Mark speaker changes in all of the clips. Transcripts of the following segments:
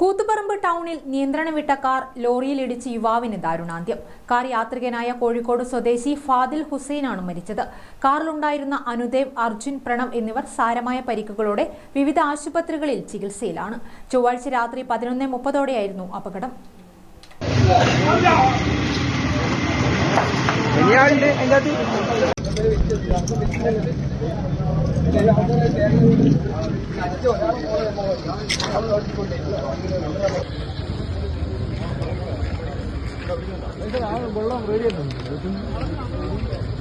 Speaker 1: കൂത്തുപറമ്പ് ടൗണിൽ നിയന്ത്രണം വിട്ട കാർ ലോറിയിലിടിച്ച് യുവാവിന് ദാരുണാന്ത്യം. കാർ യാത്രികനായ കോഴിക്കോട് സ്വദേശി ഫാദിൽ ഹുസൈനാണ് മരിച്ചത്. കാറിലുണ്ടായിരുന്ന അനുദേവ് അർജുൻ പ്രണവ് എന്നിവർ സാരമായ പരിക്കുകളോടെ വിവിധ ആശുപത്രികളിൽ ചികിത്സയിലാണ്. ചൊവ്വാഴ്ച രാത്രി പതിനൊന്ന് മുപ്പതോടെയായിരുന്നു അപകടം.
Speaker 2: 뭐,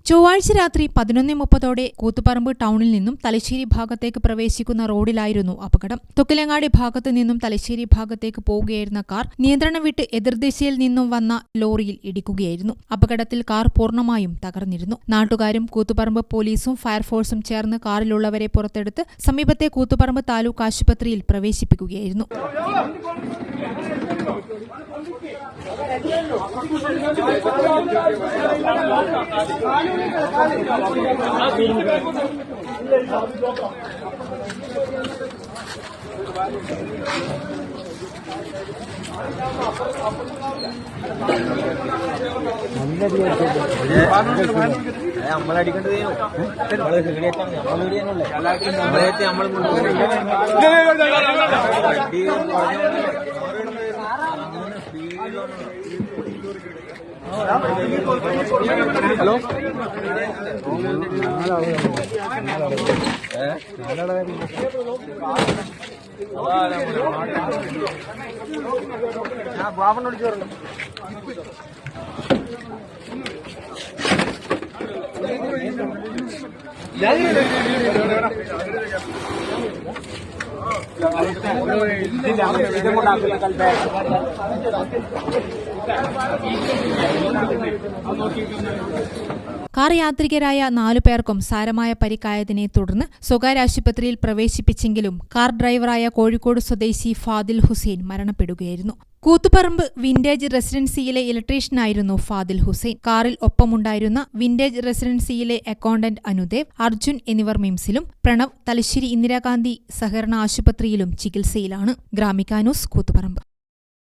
Speaker 1: ചൊവ്വാഴ്ച രാത്രി പതിനൊന്ന് മുപ്പതോടെ കൂത്തുപറമ്പ് ടൗണിൽ നിന്നും തലശ്ശേരി ഭാഗത്തേക്ക് പ്രവേശിക്കുന്ന റോഡിലായിരുന്നു അപകടം. തൊക്കിലങ്ങാടി ഭാഗത്തു നിന്നും തലശ്ശേരി ഭാഗത്തേക്ക് പോവുകയായിരുന്ന കാർ നിയന്ത്രണം വിട്ട് എതിർദിശയിൽ നിന്നും വന്ന ലോറിയിൽ ഇടിക്കുകയായിരുന്നു. അപകടത്തിൽ കാർ പൂർണമായും തകർന്നിരുന്നു. നാട്ടുകാരും കൂത്തുപറമ്പ് പോലീസും ഫയർഫോഴ്സും ചേർന്ന് കാറിലുള്ളവരെ പുറത്തെടുത്ത് സമീപത്തെ കൂത്തുപറമ്പ് താലൂക്ക് ആശുപത്രിയിൽ പ്രവേശിപ്പിക്കുകയായിരുന്നു.
Speaker 2: നമ്മളടിക്കേണ്ടത് നമ്മൾ വീടിയേറ്റാണ് നമ്മൾ വീടിയാണല്ലേ നമ്മളേറ്റ് നമ്മൾ ഹലോ ഞാൻ ബാബനോട് വിളിച്ചു പറഞ്ഞു
Speaker 1: കാർ യാത്രികരായ നാലു പേർക്കും സാരമായ പരിക്കായതിനെ തുടർന്ന് സ്വകാര്യ ആശുപത്രിയിൽ പ്രവേശിപ്പിച്ചെങ്കിലും കാർ ഡ്രൈവറായ കോഴിക്കോട് സ്വദേശി ഫാദിൽ ഹുസൈൻ മരണപ്പെടുകയായിരുന്നു. കൂത്തുപറമ്പ് വിന്റേജ് റെസിഡൻസിയിലെ ഇലക്ട്രീഷ്യനായിരുന്നു ഫാദിൽ ഹുസൈൻ. കാറിൽ ഒപ്പമുണ്ടായിരുന്ന വിന്റേജ് റെസിഡൻസിയിലെ അക്കൗണ്ടന്റ് അനുദേവ് അർജുൻ എന്നിവർ മിംസിലും പ്രണവ് തലശ്ശേരി ഇന്ദിരാഗാന്ധി സഹകരണ ആശുപത്രിയിലും ചികിത്സയിലാണ് ഗ്രാമികാനോസ് കൂത്തുപറമ്പ്.